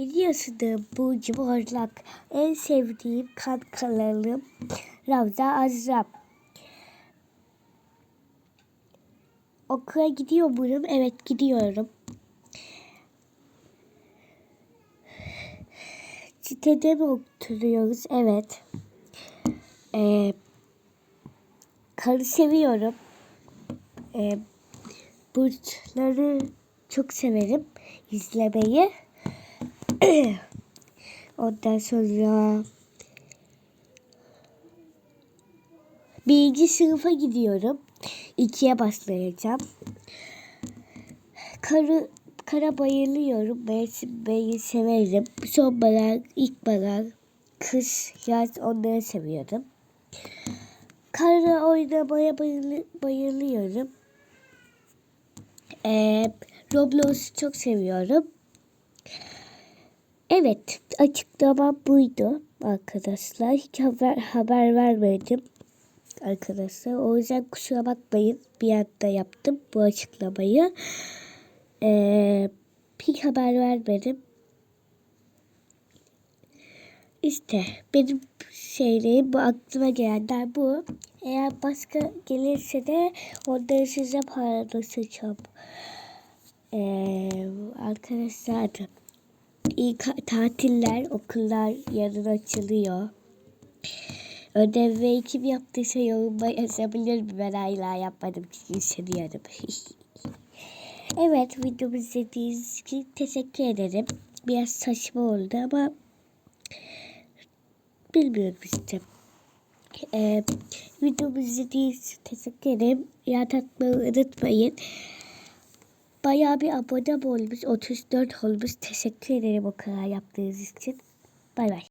7 yaşında Burcu Horlak. En sevdiğim kan kanalım Ravza Azram. Okula gidiyor muyum? Evet gidiyorum. Sitede mi oturuyoruz? Evet. Ee, karı seviyorum. Ee, burçları çok severim izlemeyi. Ondan sonra birinci sınıfa gidiyorum. İkiye başlayacağım. Karı kara bayılıyorum. Mevsim beyi severim. Sonbahar, ilkbahar, kış, yaz onları seviyorum. Karla oynamaya bayılı, bayılıyorum. Ee, Roblox'u çok seviyorum. Evet, açıklama buydu arkadaşlar. Hiç haber, haber vermedim arkadaşlar. O yüzden kusura bakmayın. Bir anda yaptım bu açıklamayı. Ee, hiç haber vermedim. İşte benim şeylerim bu aklıma gelenler bu. Eğer başka gelirse de onları size paylaşacağım. Ee, arkadaşlar iyi tatiller, okullar yarın açılıyor. Ödev ve kim yaptıysa yorumda yazabilir mi? Ben hala yapmadım çünkü hissediyorum. evet videomu izlediğiniz için teşekkür ederim. Biraz saçma oldu ama bilmiyorum işte. Ee, videomu izlediğiniz için teşekkür ederim. Atmayı unutmayın. Bayağı bir abone olmuş. 34 olmuş. Teşekkür ederim o kadar yaptığınız için. Bay bay.